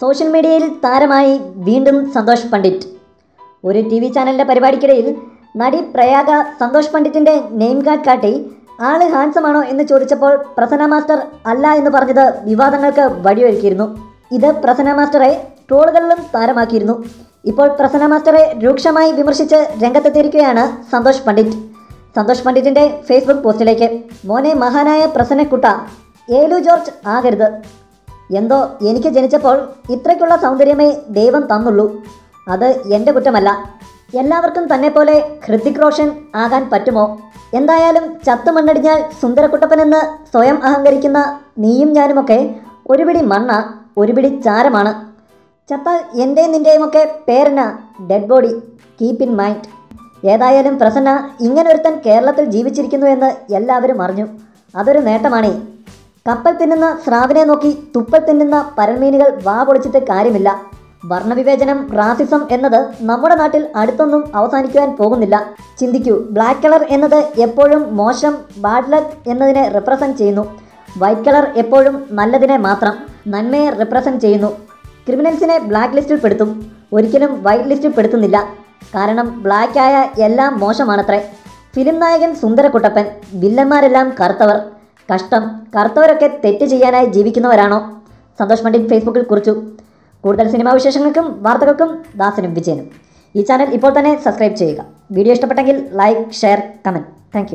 Social മീഡിയയിൽ താരമായി വീണ്ടും സന്തോഷ് പണ്ഡിറ്റ്. ഒരു ടി വി ചാനലിന്റെ പരിപാടിക്കിടയിൽ നടി പ്രയാഗ സന്തോഷ് പണ്ഡിറ്റിന്റെ നെയിം കാർഡ് കാട്ടി ആൾ ഹാൻസമാണോ എന്ന് ചോദിച്ചപ്പോൾ പ്രസന്ന മാസ്റ്റർ അല്ല എന്ന് പറഞ്ഞത് വിവാദങ്ങൾക്ക് വഴിയൊരുക്കിയിരുന്നു. ഇത് പ്രസന്ന മാസ്റ്ററെ ട്രോളുകളിലും താരമാക്കിയിരുന്നു. ഇപ്പോൾ പ്രസന്ന മാസ്റ്ററെ രൂക്ഷമായി വിമർശിച്ച് രംഗത്തെത്തിയിരിക്കുകയാണ് സന്തോഷ് പണ്ഡിറ്റ്. സന്തോഷ് പണ്ഡിറ്റിന്റെ ഫേസ്ബുക്ക് പോസ്റ്റിലേക്ക് മോനെ മഹാനായ പ്രസന്നക്കുട്ട ഏലു ജോർജ് ആകരുത്. എന്തോ എനിക്ക് ജനിച്ചപ്പോൾ ഇത്രയ്ക്കുള്ള സൗന്ദര്യമേ ദൈവം തന്നുള്ളൂ. അത് എന്റെ കുറ്റമല്ല. എല്ലാവർക്കും തന്നെ പോലെ ഹൃതിക് റോഷൻ ആകാൻ പറ്റുമോ? എന്തായാലും ചത്തു മണ്ണടിഞ്ഞാൽ സുന്ദരക്കുട്ടപ്പനെന്ന് സ്വയം അഹങ്കരിക്കുന്ന നീയും ഞാനുമൊക്കെ ഒരു പിടി മണ്ണ ഒരു പിടി ചാരമാണ്. ചത്താൽ എന്റെയും നിന്റെയുമൊക്കെ പേരന dead body. Keep in mind. ഏതായാലും പ്രസന്ന ഇങ്ങനൊരുത്തൻ കേരളത്തിൽ ജീവിച്ചിരിക്കുന്നു എന്ന് എല്ലാവരും അറിഞ്ഞു. അതൊരു നേട്ടമാണേ. കപ്പൽ തിന്നുന്ന സ്രാവിനെ നോക്കി തുപ്പൽ തിന്നുന്ന പരൽമീനുകൾ വാ പൊളിച്ചിട്ട് കാര്യമില്ല. വർണവിവേചനം റാസിസം എന്നത് നമ്മുടെ നാട്ടിൽ അടുത്തൊന്നും അവസാനിക്കുവാൻ പോകുന്നില്ല. ചിന്തിക്കൂ ബ്ലാക്ക് കളർ എന്നത് എപ്പോഴും മോശം ബാഡ് ലക്ക് എന്നതിനെ റിപ്രസെന്റ് ചെയ്യുന്നു. വൈറ്റ് കളർ എപ്പോഴും നല്ലതിനെ മാത്രം നന്മയെ റിപ്രസെന്റ് ചെയ്യുന്നു. ക്രിമിനൽസിനെ ബ്ലാക്ക് ലിസ്റ്റിൽ പെടുത്തും. ഒരിക്കലും വൈറ്റ് ലിസ്റ്റിൽ പെടുത്തുന്നില്ല. കാരണം ബ്ലാക്ക് ആയ എല്ലാം മോശമാണത്രേ. ഫിലിം നായകൻ സുന്ദരക്കുട്ടപ്പൻ വില്ലന്മാരെല്ലാം കറുത്തവർ. കഷ്ടം. കറുത്തവരൊക്കെ തെറ്റ് ചെയ്യാനായി ജീവിക്കുന്നവരാണോ? സന്തോഷ് പണ്ഡിറ്റ് ഫേസ്ബുക്കിൽ കുറിച്ചു. കൂടുതൽ സിനിമാ വിശേഷങ്ങൾക്കും വാർത്തകൾക്കും ദാസനും വിജയനും. ഈ ചാനൽ ഇപ്പോൾ തന്നെ സബ്സ്ക്രൈബ് ചെയ്യുക. വീഡിയോ ഇഷ്ടപ്പെട്ടെങ്കിൽ ലൈക്ക് ഷെയർ കമന്റ് താങ്ക്